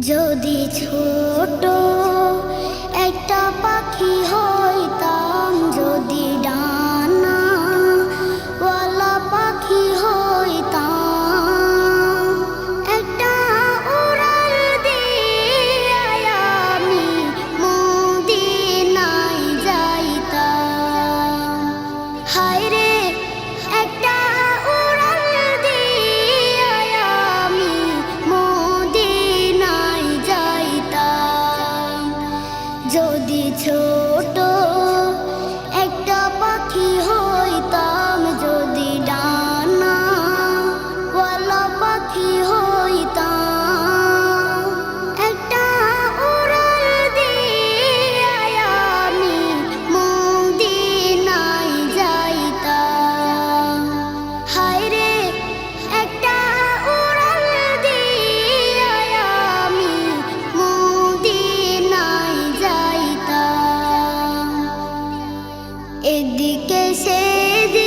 যদি ছোট এদিকে সেদিকে